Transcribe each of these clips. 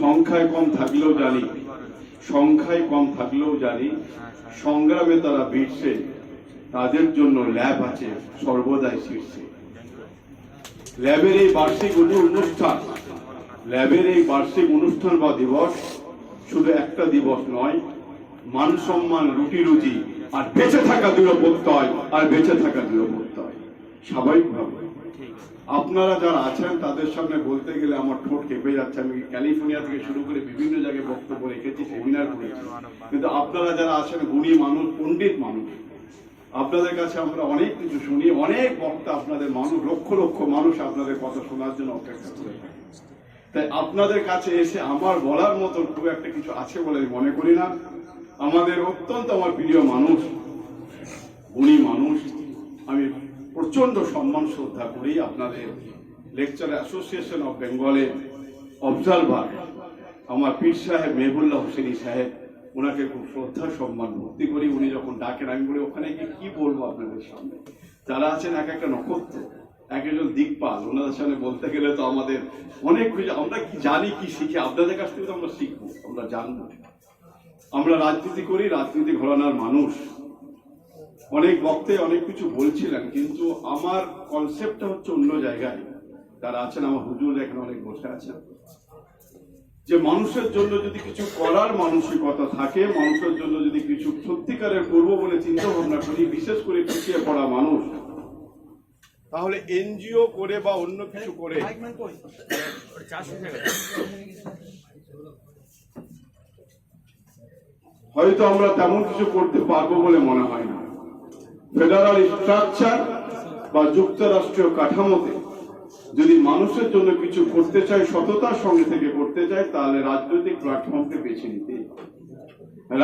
সংখ্যায় কম থাকলেও জানি, সংখ্যায় কম থাকলেও জানি, সংগ্রামে তারা বিটছে তাদের জন্য ল্যাব আছে, সর্বদাই শীর্ষে। ল্যাবের এই বার্ষিক অনু- অনুষ্ঠান, ল্যাবের এই বার্ষিক অনুষ্ঠান বা দিবস শুধু একটা দিবস নয়, মান সম্মান, রুটি রুজি, আর বেঁচে থাকা দৃঢ় প্রত্যয় আর বেঁচে থাকা দৃঢ় প্রত্যয় স্বাভাবিকভাবে। আপনারা যারা আছেন, তাদের সামনে বলতে গেলে আমার ঠোঁট কেঁপে যাচ্ছে। আমি ক্যালিফোর্নিয়া থেকে শুরু করে বিভিন্ন জায়গায় বক্তব্য রেখেছি, সেমিনার করেছি। কিন্তু আপনারা যারা আছেন, গুণী মানুষ, পণ্ডিত মানুষ, আপনাদের কাছে আমরা অনেক কিছু শুনি, অনেক বক্তা আপনাদের মানুষ, লক্ষ লক্ষ মানুষ আপনাদের কথা শোনার জন্য অপেক্ষা করে থাকে। তাই আপনাদের কাছে এসে আমার বলার মতো খুব একটা কিছু আছে বলে আমি মনে করি না। আমাদের অত্যন্ত আমার প্রিয় মানুষ, গুণী মানুষ, আমি প্রচণ্ড সম্মান শ্রদ্ধা করি আপনাদের লেকচার অ্যাসোসিয়েশন অফ বেঙ্গলের অবজারভার আমার পীর সাহেব মেহবুল্লাহ হোসেনি সাহেব, ওনাকে খুব শ্রদ্ধা, সম্মান ভক্তি করি। উনি যখন ডাকেন, আমি বলি, ওখানে গিয়ে কী বলব আপনাদের সামনে? যারা আছেন, এক একটা নক্ষত্র, এক একজন দিকপাল, ওনাদের সামনে বলতে গেলে তো আমাদের অনেক কিছু আমরা কি জানি, কি শিখি? আপনাদের কাছ থেকে তো আমরা শিখব, আমরা জানব। আমরা রাজনীতি করি, রাজনীতি ঘরানার মানুষ। অনেক বক্তে অনেক কিছু বলছিলেন, কিন্তু আমার কনসেপ্টটা হচ্ছে অন্য জায়গায়। যারা আছেন, আমার হুজুর এখানে অনেক বসে আছেন। যে মানুষের জন্য যদি কিছু করার মানসিকতা থাকে, মানুষের জন্য যদি কিছু সত্যিকারের করব বলে চিন্তা ভাবনা করি, বিশেষ করে পিছিয়ে পড়া মানুষ, তাহলে এনজিও করে বা অন্য কিছু করে, হয়তো আমরা তেমন কিছু করতে পারব বলে মনে হয় না। ফেডারাল স্ট্রাকচার বা যুক্তরাষ্ট্রীয় কাঠামোতে যদি মানুষের জন্য কিছু করতে চাই সততার সঙ্গে থেকে করতে চাই তাহলে রাজনৈতিক প্ল্যাটফর্মকে বেছে নিতে।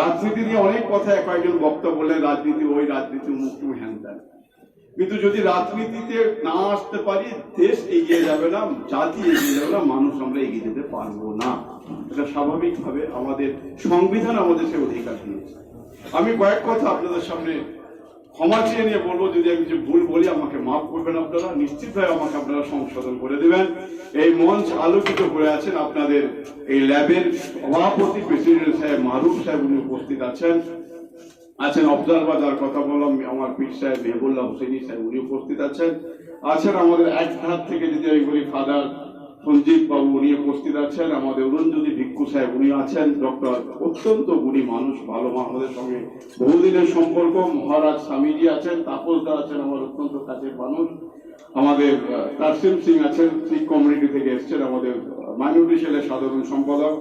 রাজনীতি নিয়ে অনেক কথা এক একজন বক্তা বললেন, রাজনীতি ওই, রাজনীতি মুক্তি হ্যান। কিন্তু যদি রাজনীতিতে না আসতে পারি, দেশ এগিয়ে যাবে না, জাতি এগিয়ে যাবে না, মানুষ আমরা এগিয়ে যেতে পারব না। এটা স্বাভাবিকভাবে আমাদের সংবিধান আমাদের সে অধিকার দিয়েছে। আমি কয়েক কথা আপনাদের সামনে ক্ষমা চেয়ে নিয়ে বলব, যদি আমি কিছু ভুল বলি, আমাকে মাফ করবেন আপনারা। নিশ্চিতভাবে আমাকে আপনারা সংশোধন করে দেবেন। এই মঞ্চ আলোকিত করে আছেন আপনাদের এই ল্যাবের সভাপতি, প্রেসিডেন্ট সাহেব মারুফ সাহেব উনি উপস্থিত আছেন। আছেন অবজারভার যার কথা বললাম, আমার পীর সাহেব মেহবুল্লাহ হোসেনি সাহেব উনি উপস্থিত আছেন। আছেন আমাদের এক ধার থেকে যদি আমি বলি ফাদার সঞ্জিত বাবু উনি উপস্থিত আছেন, আমাদের অরুণজ্যোতি ভিক্ষু সাহেব উনি আছেন, ডক্টর অত্যন্ত গুণী মানুষ, ভালো আমাদের সঙ্গে বহুদিনের সম্পর্ক, মহারাজ স্বামীজি আছেন, তাপসদা আছেন, আমার অত্যন্ত কাছের মানুষ। আমাদের তারসিম সিং আছেন শিখ কমিউনিটি থেকে এসছেন, আমাদের মাইনরিটি সেলের সাধারণ সম্পাদক।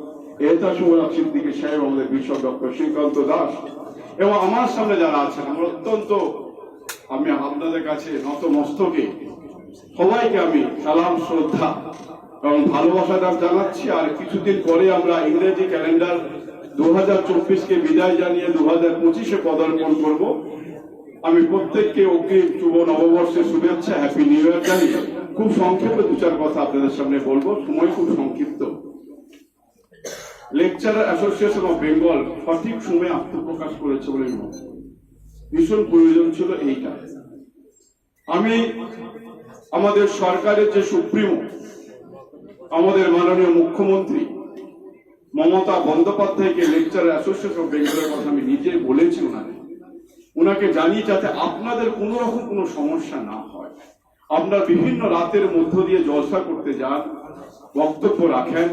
এহতা সুমরাজ সিদ্দিকী সাহেব, আমাদের বিশ্বক ডক্টর শ্রীকান্ত দাস। এবং আমার সামনে যারা আছেন, আমার অত্যন্ত, আমি আপনাদের কাছে নত মস্তকে সবাইকে আমি সালাম, শ্রদ্ধা এবং ভালোবাসাটা জানাচ্ছি, আর কিছুদিন পরে আমরা ইংরেজি ক্যালেন্ডার দু হাজার চব্বিশকে বিদায় জানিয়ে দু হাজার পঁচিশে পদার্পণ করব। আমি প্রত্যেককে অগ্রিম শুভ নববর্ষের শুভেচ্ছা হ্যাপি নিউ ইয়ার জানিয়ে খুব সংক্ষেপে দু চার কথা আপনাদের সামনে বলব। সময় খুব সংক্ষিপ্ত। লেকচারার অ্যাসোসিয়েশন অফ বেঙ্গল সঠিক সময়ে আত্মপ্রকাশ করেছে বলে। ভীষণ প্রয়োজন ছিল এইটা। আমি আমাদের সরকারের যে সুপ্রিমো আমাদের মাননীয় মুখ্যমন্ত্রী মমতা বন্দ্যোপাধ্যায়কে লেকচার অ্যাসোসিয়েশন বেঙ্গলের কথা আমি নিজে বলেছি ওনাকে। ওনাকে জানি যাতে আপনাদের কোনো রকম কোনো সমস্যা না হয়। আপনারা বিভিন্ন রাতের মধ্য দিয়ে জলসা করতে যান, বক্তব্য রাখেন,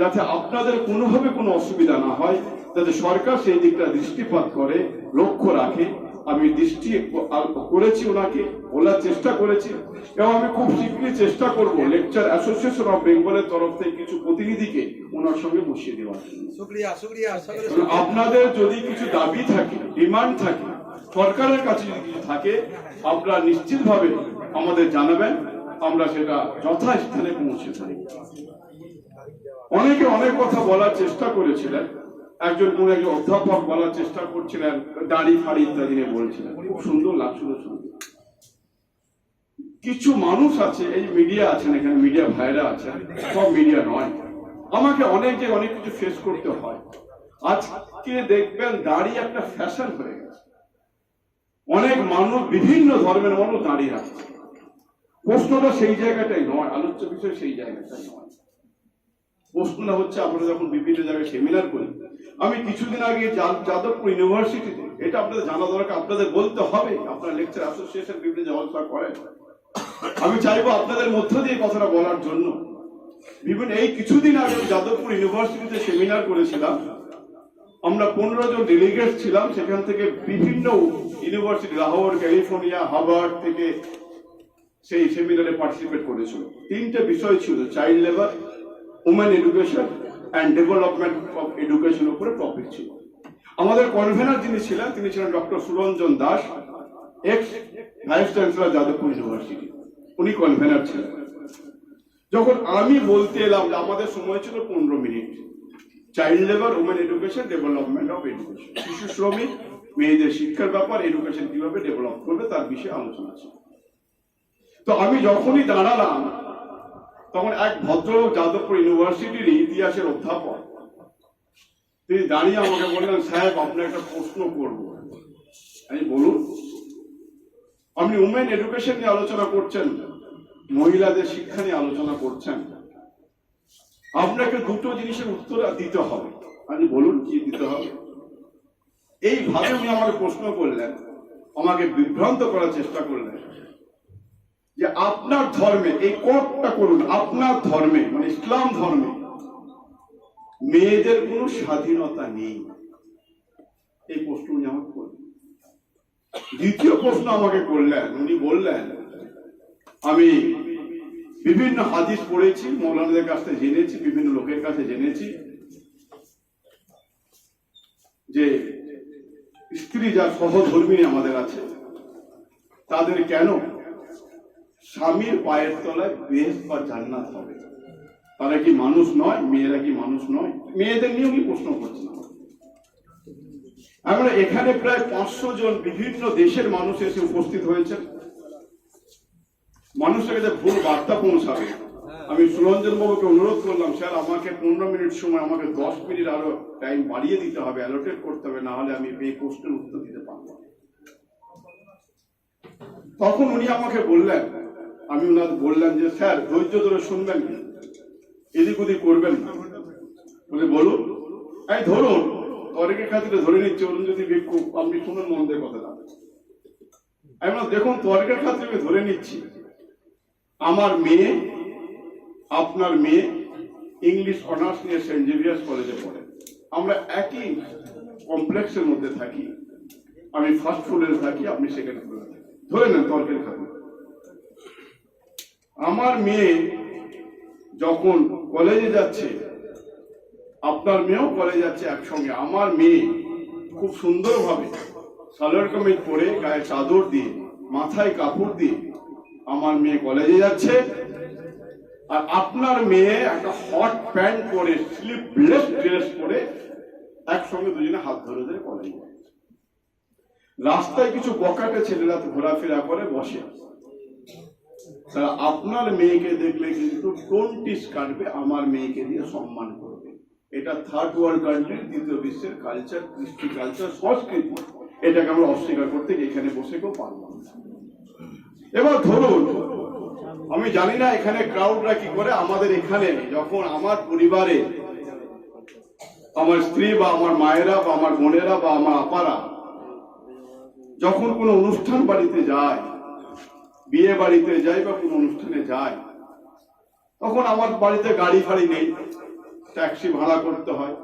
যাতে আপনাদের কোনোভাবে কোনো অসুবিধা না হয়, যাতে সরকার সেই দিকটা দৃষ্টিপাত করে, লক্ষ্য রাখে। আমি দৃষ্টি করেছি ওনাকে বলার চেষ্টা করেছি এবং আমি খুব শীঘ্রই চেষ্টা করব লেকচার অ্যাসোসিয়েশন অফ বেঙ্গলের তরফ থেকে কিছু প্রতিনিধিকে ওনার সঙ্গে বসিয়ে দেওয়ার আপনাদের যদি কিছু দাবি থাকে ডিমান্ড থাকে সরকারের কাছে যদি কিছু থাকে আপনারা নিশ্চিতভাবে আমাদের জানাবেন আমরা সেটা যথাস্থানে পৌঁছে থাকি অনেকে অনেক কথা বলার চেষ্টা করেছিলেন একজন কোন একজন অধ্যাপক বলার চেষ্টা করছিলেন, দাড়ি ফাড়ি ইত্যাদি নিয়ে বলছিলেন। খুব সুন্দর লাগছিল শুনতে। কিছু মানুষ আছে, এই মিডিয়া আছেন এখানে মিডিয়া ভাইরা আছেন, সব মিডিয়া নয়। আমাকে অনেক অনেক কিছু ফেস করতে হয়। আজকে দেখবেন দাড়ি একটা ফ্যাশন হয়ে গেছে। অনেক মানুষ বিভিন্ন ধর্মের মানুষ দাঁড়িয়ে রাখছে প্রশ্নটা সেই জায়গাটাই নয়, আলোচ্য বিষয় সেই জায়গাটাই নয়। প্রশ্নটা হচ্ছে আমরা যখন বিভিন্ন জায়গায় সেমিনার করি আমি কিছুদিন আগে যাদবপুর ইউনিভার্সিটিতে এটা আপনাদের জানা দরকার, আপনাদের বলতে হবে, আপনার লেকচার অ্যাসোসিয়েশন বিভিন্ন জলসা করেন। আমি চাইব আপনাদের মধ্য দিয়ে কথাটা বলার জন্য। বিভিন্ন এই কিছুদিন আগে যাদবপুর ইউনিভার্সিটিতে সেমিনার করেছিলাম। আমরা পনেরো জন ডেলিগেট ছিলাম, সেখান থেকে বিভিন্ন ইউনিভার্সিটি লাহোর, ক্যালিফোর্নিয়া, হার্ভার্ড থেকে সেই সেমিনারে পার্টিসিপেট করেছিল। তিনটে বিষয় ছিল child labour women education and development of education উপরে টপিক ছিল। আমাদের কনভেনার যিনি ছিলেন, তিনি ছিলেন doctor Suranjan Das ex vice chancellor Jadavpur university উনি কনভেনার ছিলেন। যখন আমি বলতে এলাম আমাদের সময় ছিল পনেরো minute child labour women education development of education শিশু শ্রমিক, মেয়েদের শিক্ষার ব্যাপার এডুকেশন কীভাবে ডেভেলপ করবে তার বিষয়ে আলোচনা ছিল। তো আমি যখনই দাঁড়ালাম তখন এক ভদ্রলোক যাদবপুর ইউনিভার্সিটির ইতিহাসের অধ্যাপক। তিনি দাঁড়িয়ে আমাকে বললেন, সাহেব আপনার একটা প্রশ্ন করব। আমি বলুন, আপনি উমেন এডুকেশন নিয়ে আলোচনা করছেন, মহিলাদের শিক্ষা নিয়ে আলোচনা করছেন। আপনাকে দুটো জিনিসের উত্তর দিতে হবে। আপনি বলুন, কি দিতে হবে? এইভাবে উনি আমাকে প্রশ্ন করলেন, আমাকে বিভ্রান্ত করার চেষ্টা করলেন। যে আপনার ধর্মে, এই কোটটা করুন, আপনার ধর্মে মানে ইসলাম ধর্মে, মেয়েদের কোনো স্বাধীনতা নেই। এই প্রশ্ন উনি আমাকে করলেন। দ্বিতীয় প্রশ্ন আমাকে করলেন, উনি বললেন, আমি বিভিন্ন হাদিস পড়েছি, মৌলানাদের কাছ থেকে জেনেছি, বিভিন্ন লোকের কাছে জেনেছি, যে স্ত্রী যা সহধর্মিনী আমাদের আছে, তাদের কেন স্বামীর পায়ের তলায় বেশ বা জান্নাত হবে। তারা কি মানুষ নয়? মেয়েরা কি মানুষ নয়? মেয়েদের নিয়েও কি প্রশ্ন করছে না? আমরা এখানে প্রায় পাঁচশো জন বিভিন্ন দেশের মানুষ এসে উপস্থিত হয়েছেন। মানুষের কাছে ভুল বার্তা পৌঁছাবে। আমি সুরঞ্জন বাবুকে অনুরোধ করলাম, স্যার, আমাকে পনেরো মিনিট সময়, আমাকে দশ মিনিট আরও টাইম বাড়িয়ে দিতে হবে অ্যালোটেট করতে হবে, না হলে আমি এই প্রশ্নের উত্তর দিতে পারব তখন উনি আমাকে বললেন আমি ওনার বললাম যে, স্যার, ধৈর্য ধরে শুনবেন? এদিক ওদিক করবেন বলে বলুন এই ধরুন তর্কের খাতিরে ধরে নিচ্ছে, অরুণ যদি ভিক্ষু আপনি শুনুন মন দিয়ে কথাটা। আমি দেখুন তর্কের খাতিরে আমি ধরে নিচ্ছি। আমার মেয়ে, আপনার মেয়ে ইংলিশ, অনার্স নিয়ে সেন্ট জেভিয়ার্স কলেজে পড়ে। আমরা একই কমপ্লেক্সের মধ্যে থাকি। আমি ফার্স্ট ফ্লোরে থাকি, আপনি সেকেন্ড ফ্লোরে ধরে নেন তর্কের খাতিরে। আমার মেয়ে যখন কলেজে যাচ্ছে, আপনার মেয়েও কলেজে যাচ্ছে একসঙ্গে। আমার মেয়ে খুব সুন্দরভাবে সালোয়ার কামিজ পরে গায়ে চাদর দিয়ে, মাথায় কাপড় দিয়ে আমার মেয়ে কলেজে যাচ্ছে। আর আপনার মেয়ে একটা হট প্যান্ট পরে স্লিপলেস ড্রেস পরে একসঙ্গে দুজনে হাত ধরে ধরে কলেজে রাস্তায় কিছু বকাটে ছেলেরা ঘোরাফেরা করে, বসে। আপনার মেয়েকে দেখলে কিন্তু টোনটিস কাটবে, আমার মেয়েকে দিয়ে সম্মান করবে। এটা থার্ড ওয়ার্ল্ড কান্ট্রির দ্বিতীয় বিশ্বের কালচার কৃষ্টি কালচার সংস্কৃতি। এটাকে আমরা অস্বীকার করতে এখানে বসে কেউ পারলাম এবার ধরুন, আমি জানি না এখানে ক্রাউডরা কি করে, আমাদের এখানে যখন আমার পরিবারে আমার স্ত্রী বা আমার মায়েরা বা আমার বোনেরা বা আমার আপারা যখন কোনো অনুষ্ঠান বাড়িতে যায় বিয়ে বাড়িতে যায় বা কোনো অনুষ্ঠানে যায় তখন আমার বাড়িতে গাড়ি ফাড়ি নেই, ট্যাক্সি ভাড়া করতে হয়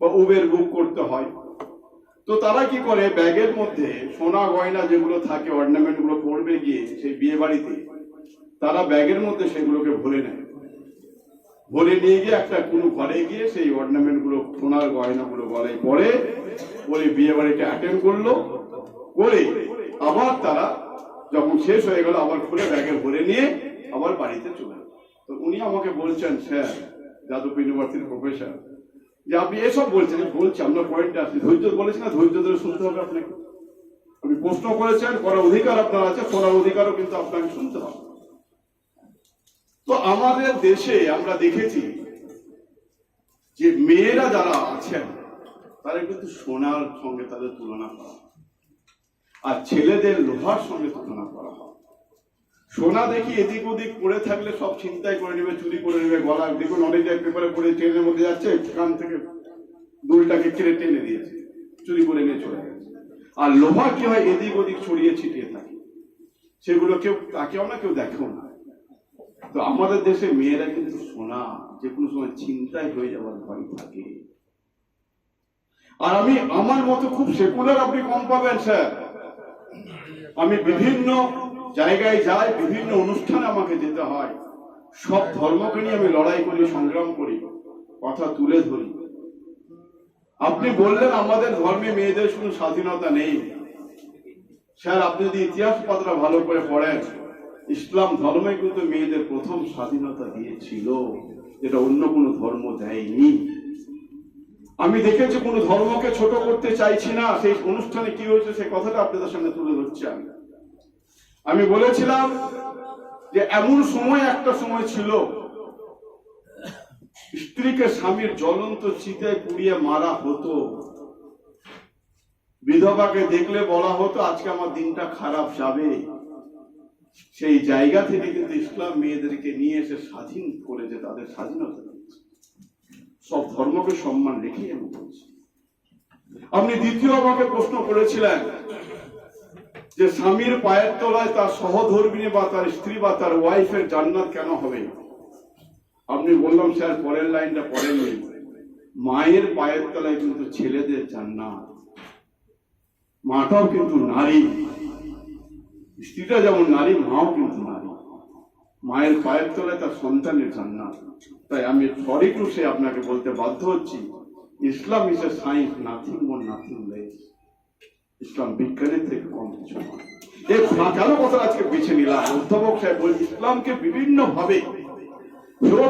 বা উবের বুক করতে হয়। তো তারা কি করে? ব্যাগের মধ্যে সোনা গয়না যেগুলো থাকে অর্নামেন্টগুলো পড়বে গিয়ে সেই বিয়ে বাড়িতে, তারা ব্যাগের মধ্যে সেগুলোকে ভরে নেয়। ভরে নিয়ে গিয়ে একটা কোনো ঘরে গিয়ে সেই অর্নামেন্টগুলো সোনার গয়না গুলো গলায় পরে ওই বিয়ে বাড়িটা অ্যাটেন্ড করল, করে আবার তারা যখন শেষ হয়ে গেল, আবার খুলে ব্যাগে ভরে নিয়ে আবার বাড়িতে চলে। তো উনি আমাকে বলছেন, স্যার, যাদব ইউনিভার্সিটির প্রফেসর, যে আপনি এসব বলছেন বলছি আমরা পয়েন্টে আসছি ধৈর্য বলেছি না ধৈর্য ধরে শুনতে হবে আপনাকে আপনি প্রশ্ন করেছেন, করার অধিকার আপনার আছে, করার অধিকারও কিন্তু আপনাকে শুনতে হবে তো আমাদের দেশে আমরা দেখেছি যে মেয়েরা যারা আছেন, তারা কিন্তু সোনার সঙ্গে তাদের তুলনা করা। আর ছেলেদের লোহার সঙ্গে তুলনা করা হয়। সোনা দেখি এদিক ওদিক পড়ে থাকলে সব চিন্তাই করে নেবে, চুরি করে নেবে, গলা দেখুন অনেক জায়গায় পেপারে পড়ে ট্রেনের মধ্যে যাচ্ছে কান থেকে দুলটাকে কেড়ে টেনে দিয়েছে, চুরি করে নিয়ে চলে গেছে। আর লোহা কি হয়, এদিক ওদিক ছড়িয়ে ছিটিয়ে থাকে। সেগুলো কেউ তাকেও না কেউ দেখেও না। তো আমাদের দেশে মেয়েরা কিন্তু সোনা, যে কোনো সময় চিন্তায় হয়ে যাওয়ার ভয় থাকে। আর আমি, আমার মতো খুব সেকুলার আপনি কম পাবেন, স্যার। আমি বিভিন্ন জায়গায় যাই, বিভিন্ন অনুষ্ঠানে আমাকে যেতে হয়। সব ধর্মকে নিয়ে আমি লড়াই করি, সংগ্রাম করি, কথা তুলে ধরি। আপনি বললেন আমাদের ধর্মে মেয়েদের কোনো স্বাধীনতা নেই। স্যার, আপনি যদি ইতিহাস পাত্রা ভালো করে পড়েন, ইসলাম ধর্মে কিন্তু মেয়েদের প্রথম স্বাধীনতা দিয়েছিল, যেটা অন্য কোনো ধর্ম দেয়নি। আমি দেখেছি কোনো ধর্মকে ছোট করতে চাইছি না। সেই অনুষ্ঠানে কি হয়েছে সেই কথাটা আপনাদের সামনে তুলে ধরছি আমি। আমি বলেছিলাম যে এমন সময় একটা সময় ছিল, স্ত্রীকে স্বামীর জ্বলন্ত চিতায় পুড়িয়ে মারা হতো। বিধবাকে দেখলে বলা হতো, আজকে আমার দিনটা খারাপ যাবে। সেই জায়গা থেকে কিন্তু ইসলাম মেয়েদেরকে নিয়ে এসে স্বাধীন করেছে, তাদের স্বাধীনতা। সব ধর্মকে সম্মান রেখেই আমি বলছি আপনি দ্বিতীয় আমাকে প্রশ্ন করেছিলেন যে স্বামীর পায়ের তলায় তার সহধর্মিনী বা তার স্ত্রী বা তার ওয়াইফের জান্নাত কেন হবে আপনি বললাম, স্যার, পরের লাইনটা পড়েননি মায়ের পায়ের তলায় কিন্তু ছেলেদের জান্নাত। মাটাও কিন্তু নারী। স্ত্রীটা যেমন নারী, মাও কিন্তু নারী। মায়ের পায়ের তলায় তার সন্তানের জান্নাত তাই আমি সরি সে আপনাকে বলতে বাধ্য হচ্ছি, Islam is a science nothing more nothing less Islam বিজ্ঞানের থেকে কম কিছু নয়। কথা আজকে বেছে নিলাম? অধ্যাপক সাহেব বলছি ইসলামকে বিভিন্ন ভাবে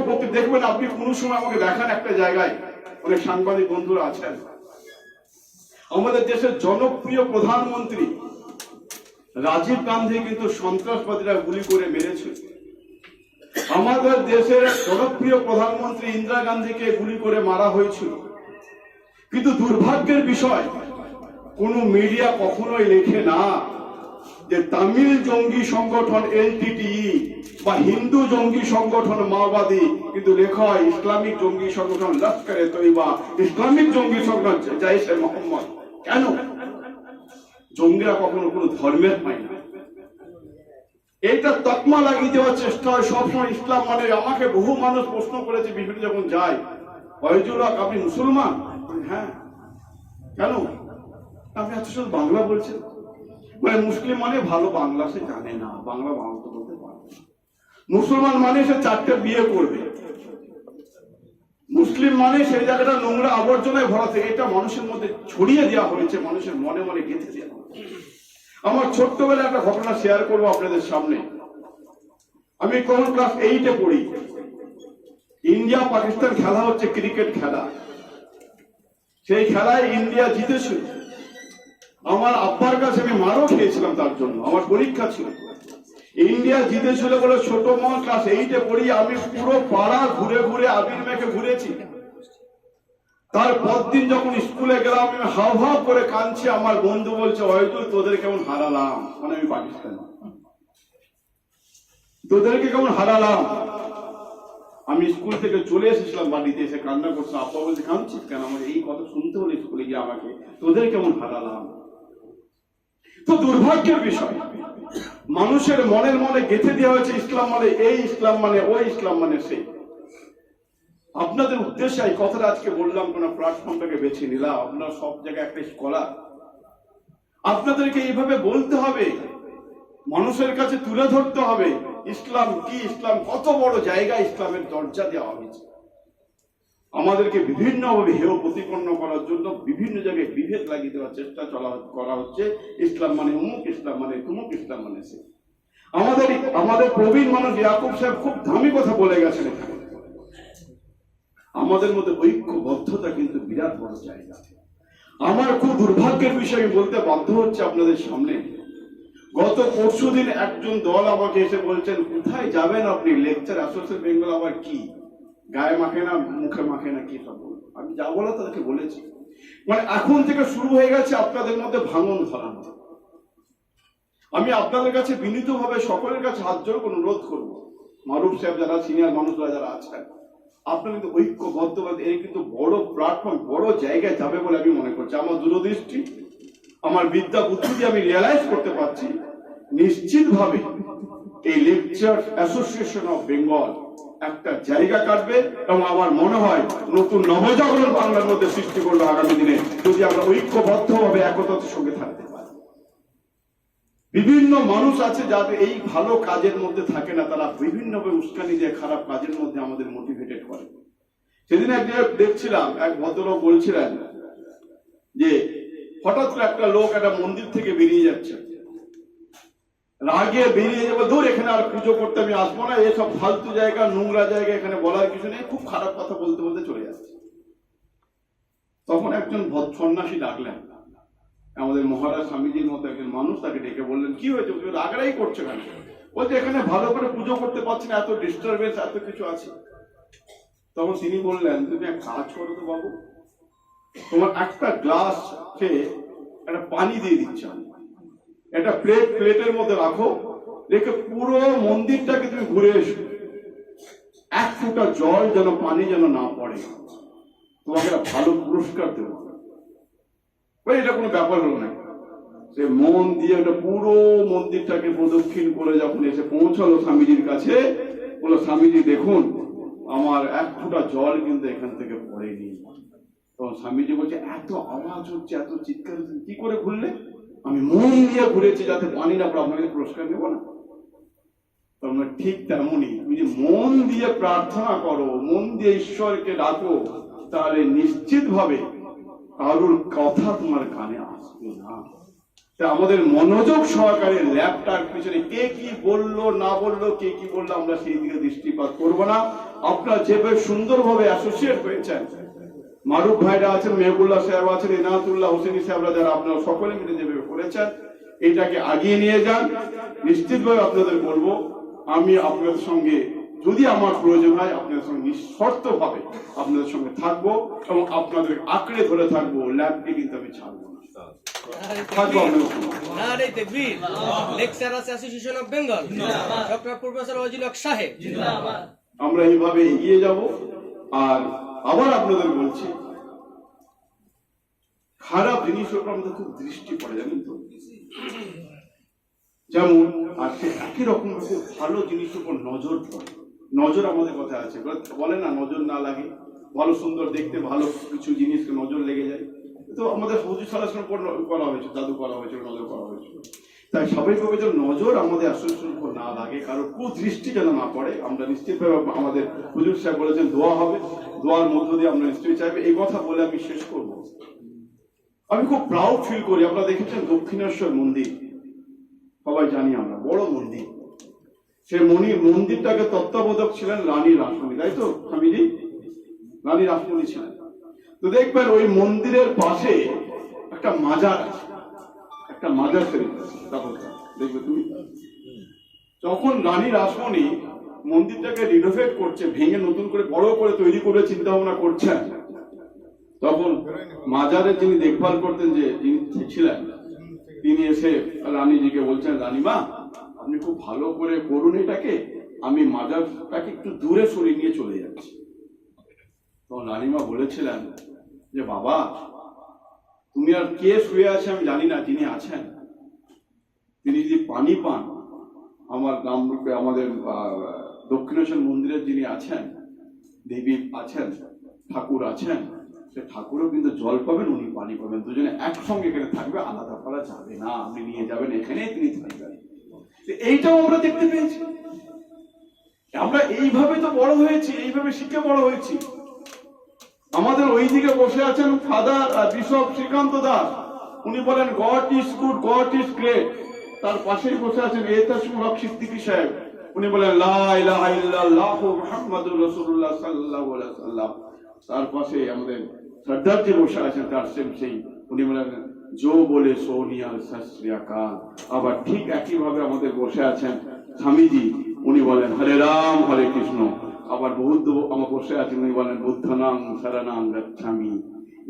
প্রতি দেখবেন আপনি কোনো সময় আমাকে দেখান একটা জায়গায়। অনেক সাংবাদিক বন্ধুরা আছেন। আমাদের দেশের জনপ্রিয় প্রধানমন্ত্রী রাজীব গান্ধী কিন্তু সন্ত্রাসবাদীরা গুলি করে মেরেছে। আমাদের দেশের জনপ্রিয় প্রধানমন্ত্রী ইন্দিরা গান্ধীকে গুলি করে মারা হয়েছিল। কিন্তু দুর্ভাগ্যের বিষয়, কোন মিডিয়া কখনোই লেখে না যে তামিল জঙ্গি সংগঠন এলটিটি বা হিন্দু জঙ্গি সংগঠন মাওবাদী, কিন্তু লেখা হয় ইসলামিক জঙ্গি সংগঠন লস্করে তৈবা, ইসলামিক জঙ্গি সংগঠন জাইশে মোহাম্মদ। কেন? জঙ্গিরা কখনো কোনো ধর্মের হয় না। এইটা তকমা লাগিয়ে দেওয়ার চেষ্টা হয়। সবসময় ইসলাম মানে আমাকে বহু মানুষ প্রশ্ন করেছে বিভিন্ন যখন যায় ফয়জুল হক, আপনি মুসলমান? হ্যাঁ। কেন? আপনি এত শুধু বাংলা বলছেন। মানে মুসলিম মানে ভালো বাংলা সে জানে না, বাংলা বাংলা বলতে পারে মুসলমান মানে সে চারটে বিয়ে করবে। মুসলিম মানে সেই জায়গাটা নোংরা আবর্জনায় ভরাতে, এটা মানুষের মধ্যে ছড়িয়ে দেওয়া হয়েছে, মানুষের মনে মনে গেঁথে দেওয়া হয়েছে। আমার ছোট্টবেলা একটা ঘটনা শেয়ার করব আপনাদের সামনে। আমি কোন ক্লাস এইটে পড়ি। ইন্ডিয়া পাকিস্তান খেলা হচ্ছে ক্রিকেট খেলা। সেই খেলায় ইন্ডিয়া জিতেছিল। আমার আব্বার কাছে আমি মারও খেয়েছিলাম তার জন্য, আমার পরীক্ষা ছিল। ইন্ডিয়া জিতেছিল বলে ছোট মন ক্লাস এইটে পড়ি, আমি পুরো পাড়া ঘুরে ঘুরে আবির মেখে ঘুরেছি। তার পরদিন যখন স্কুলে গেলাম, আমি হাও হাও করে কাঁদছি। আমার বন্ধু বলছে হয়তো তোদের কেমন হারালাম? মানে আমি পাকিস্তান। তোদেরকে কেমন হারালাম? আমি স্কুল থেকে চলে এসেছিলাম বাড়িতে, এসে কান্না করছে। আপা বলছে, কাঁদছিস কেন? আমার এই কথা শুনতে হলো স্কুলে গিয়ে আমাকে তোদের কেমন হারালাম? তো দুর্ভাগ্যের বিষয়, মানুষের মনের মনে গেঁথে দেওয়া হয়েছে, ইসলাম মানে এই, ইসলাম মানে ওই, ইসলাম মানে সেই। আপনাদের উদ্দেশ্যে এই কথাটা আজকে বললাম, কোন প্ল্যাটফর্মটাকে বেছে নিলাম। আপনার সব জায়গায় একটা স্কলার আপনাদেরকে এইভাবে বলতে হবে, মানুষের কাছে তুলে ধরতে হবে, ইসলাম কি, ইসলাম কত বড় জায়গায় ইসলামের দরজা দেওয়া হয়েছে। আমাদেরকে বিভিন্নভাবে হেয় প্রতিপন্ন করার জন্য বিভিন্ন জায়গায় বিভেদ লাগিয়ে দেওয়ার চেষ্টা চলা করা হচ্ছে। ইসলাম মানে অমুক ইসলাম মানে তুমুক, ইসলাম মানে সে আমাদের আমাদের প্রবীণ মানুষ ইয়াকুব সাহেব খুব দামি কথা বলে গেছেন এখানে। আমাদের মধ্যে ঐক্যবদ্ধতা কিন্তু বিরাট বড় জায়গা। আমার খুব দুর্ভাগ্যের বিষয় বলতে বাধ্য হচ্ছে আপনাদের সামনে। গত পরশু দিন একজন দল আমাকে এসে বলছেন, কোথায় যাবেন আপনি? লেকচার অ্যাসোসিয়েশন বেঙ্গল আবার কি? গায়ে মাখে না, মুখে মাখে না, কি সব। আমি যা বলা তাদেরকে বলেছি। মানে এখন থেকে শুরু হয়ে গেছে আপনাদের মধ্যে ভাঙন ধরানো। আমি আপনাদের কাছে বিনীতভাবে সকলের কাছে হাত জোর অনুরোধ করব। মারুফ সাহেব যারা, সিনিয়র মানুষরা যারা আছেন আপনার কিন্তু ঐক্যবদ্ধভাবে, এর কিন্তু বড় প্ল্যাটফর্ম বড় জায়গায় যাবে বলে আমি মনে করছি। আমার দূরদৃষ্টি, আমার বিদ্যা বুদ্ধি দিয়ে আমি রিয়েলাইজ করতে পারছি। নিশ্চিতভাবে এই লেকচার অ্যাসোসিয়েশন অফ বেঙ্গল একটা জায়গা কাটবে এবং আমার মনে হয় নতুন নবজাগরণ বাংলার মধ্যে সৃষ্টি করল আগামী দিনে। যদি আমরা ঐক্যবদ্ধভাবে একতার সঙ্গে থাকতে বিভিন্ন মানুষ আছে যাদের এই ভালো কাজের মধ্যে থাকে না, তারা বিভিন্নভাবে উস্কানি দিয়ে খারাপ কাজের মধ্যে আমাদের মোটিভেটেড করে। সেদিন একদিন দেখছিলাম, এক ভদ্রলোক বলছিলেন যে, হঠাৎ করে একটা লোক একটা মন্দির থেকে বেরিয়ে যাচ্ছে। রাগে বেরিয়ে যাবে দূর এখানে আর পুজো করতে আমি আসব না, এসব ফালতু জায়গা, নোংরা জায়গা, এখানে বলার কিছু নেই, খুব খারাপ কথা বলতে বলতে চলে যাচ্ছে। তখন একজন সন্ন্যাসী ডাকলেন আমাদের মহারাজ স্বামীজির মতো একজন মানুষ তাকে ডেকে বললেন, কি হয়েছে? তুমি রাগরাই করছ কেন? বলছে, এখানে ভালো করে পুজো করতে পারছি না, এত ডিস্টারবেন্স এত কিছু আছে। তখন তিনি বললেন, তুমি এক কাজ করো তো বাবু, তোমার একটা গ্লাস খেয়ে একটা পানি দিয়ে দিচ্ছি একটা প্লেট প্লেটের মধ্যে রাখো, রেখে পুরো মন্দিরটাকে তুমি ঘুরে এসো। এক ফোঁটা জল যেন পানি যেন না পড়ে। তোমাকে একটা ভালো পুরস্কার দেবো। ওই এটা কোনো ব্যাপার হলো না। সে মন দিয়ে একটা পুরো মন্দিরটাকে প্রদক্ষিণ করে যখন এসে পৌঁছালো স্বামীজির কাছে, বলল, স্বামীজি, দেখুন, আমার এক ফোঁটা জল কিন্তু এখান থেকে পড়েনি। তখন স্বামীজি বলছে, এত আওয়াজ হচ্ছে, এত চিৎকার কি করে ঘুরলে আমি মন দিয়ে ঘুরেছি যাতে পানি না পড়ে আপনাকে পুরস্কার নেব না। তোমরা ঠিক তেমনই, তুমি যে মন দিয়ে প্রার্থনা করো, মন দিয়ে ঈশ্বরকে ডাকো, তাহলে নিশ্চিত ভাবে কারোর কথা তোমার কানে আসবে না। আমাদের মনোযোগ সহকারে ল্যাপটার পিছনে কে কি বলল, না বলল, কে কি বলল, আমরা সেই দিকে দৃষ্টিপাত করব না। আপনারা যেভাবে সুন্দরভাবে অ্যাসোসিয়েট হয়েছেন, মারুফ ভাইরা আছেন, মেহবুল্লাহ সাহেব আছেন ইনাতুল্লাহ হোসেনী সাহেবরা যারা, আপনারা সকলে মিলে যেভাবে করেছেন, এটাকে আগিয়ে নিয়ে যান। নিশ্চিতভাবে আপনাদের বলব, আমি আপনাদের সঙ্গে যদি আমার প্রয়োজন হয় আপনাদের সঙ্গে নিঃশর্ত ভাবে আপনাদের সঙ্গে থাকব এবং আপনাদের আঁকড়ে ধরে থাকব ল্যাবকে কিন্তু আমি ছাড়বো না। আমরা এইভাবে এগিয়ে যাব। আর আবার আপনাদের বলছি খারাপ জিনিসের উপর আমাদের খুব দৃষ্টি পড়ে জানেন তো? যেমন আর সে একই রকম ভাবে ভালো জিনিসের উপর নজর পড়ে। নজর আমাদের কথা আছে। বলে না, নজর না লাগে। ভালো, সুন্দর দেখতে ভালো কিছু জিনিসকে নজর লেগে যায়। তো আমাদের হুজুর সালাসের উপর ন- করা হয়েছে জাদু করা হয়েছে নজর করা হয়েছে। তাই স্বাভাবিকভাবে যেন নজর আমাদের আসলের উপর না লাগে কারও কুদৃষ্টি যেন না পড়ে, আমরা নিশ্চিতভাবে আমাদের হুজুর সাহেব বলেছেন, দোয়া হবে। দোয়ার মধ্য দিয়ে আমরা নিশ্চয়ই চাইবে। এই কথা বলে আমি শেষ করব। আমি খুব প্রাউড ফিল করি। আপনারা দেখেছেন দক্ষিণেশ্বর মন্দির? সবাই জানি আমরা, বড় মন্দির। সে মনি মন্দিরটাকে তত্ত্বাবধায়ক ছিলেন রানী রাসমণি, তাই তো, স্বামীজি? রানী রাসমণি ছিলেন। তো দেখবেন ওই মন্দিরের পাশে একটা মাজার আছে, একটা মাজার আছে দেখবে তুমি। যখন রানী রাসমণি মন্দিরটাকে রিনোভেট করছে, ভেঙে নতুন করে বড় করে তৈরি করে চিন্তা ভাবনা করছেন, তখন মাজারে যিনি দেখভাল করতেন যে যিনি ছিলেন, তিনি এসে রানীজিকে বলছেন, রানীমা আপনি খুব ভালো করে করুন এটাকে, আমি মাজারটাকে একটু দূরে সরিয়ে নিয়ে চলে যাচ্ছি। তখন রানীমা বলেছিলেন যে, বাবা, তুমি আর কে শুয়ে আছে আমি জানি না, যিনি আছেন। তিনি যদি পানি পান, আমার গ্রাম রূপে আমাদের দক্ষিণেশ্বর মন্দিরের যিনি আছেন, দেবী আছেন, ঠাকুর আছেন, সে ঠাকুরও কিন্তু জল পাবেন, উনি পানি পাবেন। দুজনে একসঙ্গে এখানে থাকবে, আলাদা করা যাবে না। আপনি নিয়ে যাবেন, এখানেই তিনি থাকবেন। এইটাও আমরা দেখতে পেয়েছি। আমরা এইভাবে তো বড় হয়েছি, এইভাবে শিখে বড় হয়েছি। আমাদের ওই দিকে বসে আছেন ফাদার বিশপ শ্রীকান্ত দাস। উনি বলেন God is good God is great তার পাশেই বসে আছেন এতাসুল হক সিদ্দিকী সাহেব। উনি বলেন, লা ইলাহা ইল্লাল্লাহু মুহাম্মাদুর রাসূলুল্লাহ সাল্লাল্লাহু আলাইহি সাল্লাম তার পাশে আমাদের সর্দারজি বসে আছেন, তার সেম সেই উনি বলেন জো বলে সোনিয়াল শাস্ত্রিয়াকাল আবার ঠিক একই ভাবে আমাদের বসে আছেন স্বামীজি। উনি বলেন, হরে রাম, হরে কৃষ্ণ। আবার বৌদ্ধ আমার বসে আছেন, উনি বলেন বুদ্ধ নাম শরণাম গচ্ছামি।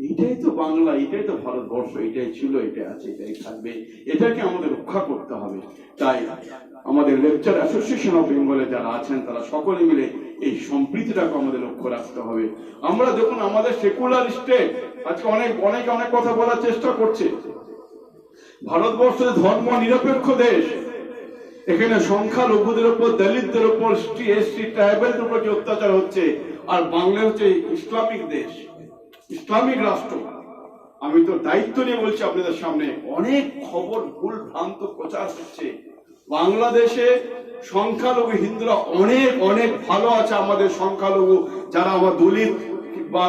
এটাই তো বাংলা এটাই তো ভারতবর্ষ এটাই ছিল এটাই আছে এটাই থাকবে। এটাকে আমাদের রক্ষা করতে হবে। তাই আমাদের লেকচার অ্যাসোসিয়েশন অফ বেঙ্গলে যারা আছেন, তারা সকলে মিলে এই সম্প্রীতিটাকে আমাদের লক্ষ্য রাখতে হবে। আমরা দেখুন, আমাদের সেকুলার স্টেট আজকে অনেক, অনেকে অনেক কথা বলার চেষ্টা করছে। ভারতবর্ষ ধর্ম নিরপেক্ষ দেশ। এখানে সংখ্যালঘুদের উপর, দলিতদের উপর এসটি, ট্রাইবেলদের উপর যে অত্যাচার হচ্ছে, আর বাংলা হচ্ছে ইসলামিক দেশ, ইসলামিক রাষ্ট্র। আমি তো দায়িত্ব নিয়ে বলছি আপনাদের সামনে, অনেক খবর ভুল ভ্রান্ত প্রচার হচ্ছে। বাংলাদেশে সংখ্যালঘু হিন্দুরা অনেক অনেক ভালো আছে আমাদের সংখ্যালঘু, যারা আমার দলিত বা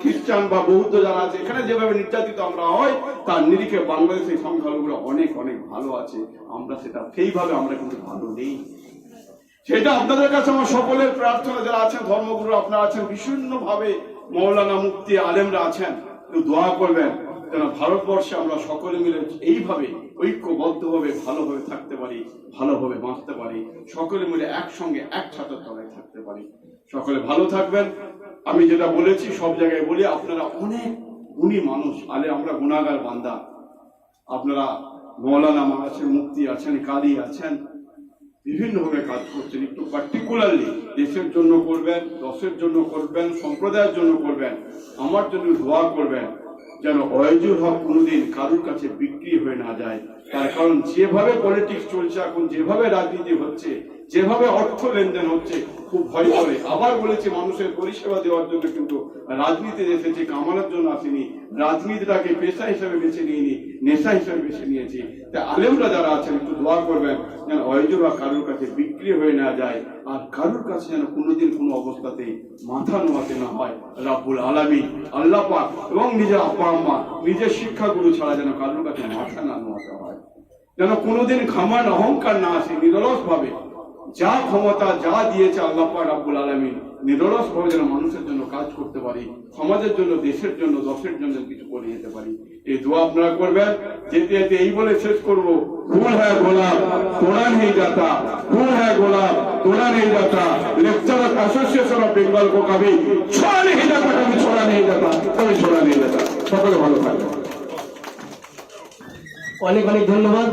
খ্রিস্টান বা বৌদ্ধ যারা আছে, এখানে যেভাবে নির্যাতিত আমরা হয়, তার নিরিখে বাংলাদেশের সংখ্যালঘুরা অনেক অনেক ভালো আছে। আমরা সেটা, সেইভাবে আমরা কিন্তু ভালো নেই। সেটা আপনাদের কাছে আমার সকলের প্রার্থনা, যারা আছেন, ধর্মগুরু আপনারা আছেন ভাবে মৌলানা মুক্তি আলেমরা আছেন, একটু দোয়া করবেন যেন ভারতবর্ষে আমরা সকলে মিলে এইভাবে ঐক্যবদ্ধভাবে ভালোভাবে থাকতে পারি, ভালোভাবে বাঁচতে পারি, সকলে মিলে একসঙ্গে এক তলায় থাকতে পারি। সকলে ভালো থাকবেন। আমি যেটা বলেছি, সব জায়গায় বলি, আপনারা অনেক গুণী মানুষ। আলে আমরা গুণাগার বান্দা। আপনারা মৌলানা আছেন মুক্তি আছেন, কালী আছেন, বিভিন্নভাবে কাজ করছেন। একটু পার্টিকুলারলি দেশের জন্য করবেন, দশের জন্য করবেন, সম্প্রদায়ের জন্য করবেন। আমার জন্য দোয়া করবেন, যেন অয়জুর হক কোনোদিন কারুর কাছে বিক্রি হয়ে না যায়। তার কারণ, যেভাবে পলিটিক্স চলছে, এখন যেভাবে রাজনীতি হচ্ছে যেভাবে অর্থ লেনদেন হচ্ছে, খুব ভয় করে। আবার বলেছি, মানুষের পরিষেবা দেওয়ার জন্য কিন্তু রাজনীতিতে এসেছে কামানোর জন্য আসেনি। রাজনীতিটাকে পেশা হিসেবে বেছে নিইনি, নেশা হিসেবে বেছে নিয়েছি। তাই আলেমরা যারা আছেন, একটু দোয়া করবেন যেন অয়জুর হক কারুর কাছে বিক্রি হয়ে না যায়, আর কারুর কাছে যেন কোনোদিন কোনো অবস্থাতে মাথা নোয়াতে না হয়। রাব্বুল আলামিন, আল্লাহ পাক এবং নিজের আপা আম্মা, নিজের শিক্ষাগুরু ছাড়া যেন কারোর কাছে মাথা না নোয়াতে হয়। যেন কোনোদিন খামান অহংকার না আসে নিরলস ভাবে যা ক্ষমতা, যা দিয়েছে আল্লাহ পাক রাব্বুল আলামিন নিরলস ভাবে যেন মানুষের জন্য কাজ করতে পারি, সমাজের জন্য, দেশের জন্য, দশের জন্য কিছু করে যেতে পারি। এই দোয়া আপনারা করবেন, যেতে যেতে এই বলে শেষ করব। ফুল হ্যাঁ গোলাপ তোড়া নেই যাতা ফুল হ্যাঁ গোলাপ তোড়া নেই যাতা লেকচার অ্যাসোসিয়েশন অফ বেঙ্গল কো কবি ছোড়া নেই যাতা কবি, ছোড়া নেই যাতা কবি ছোড়া নেই যাতা সকলে ভালো থাকবেন। অনেক অনেক ধন্যবাদ।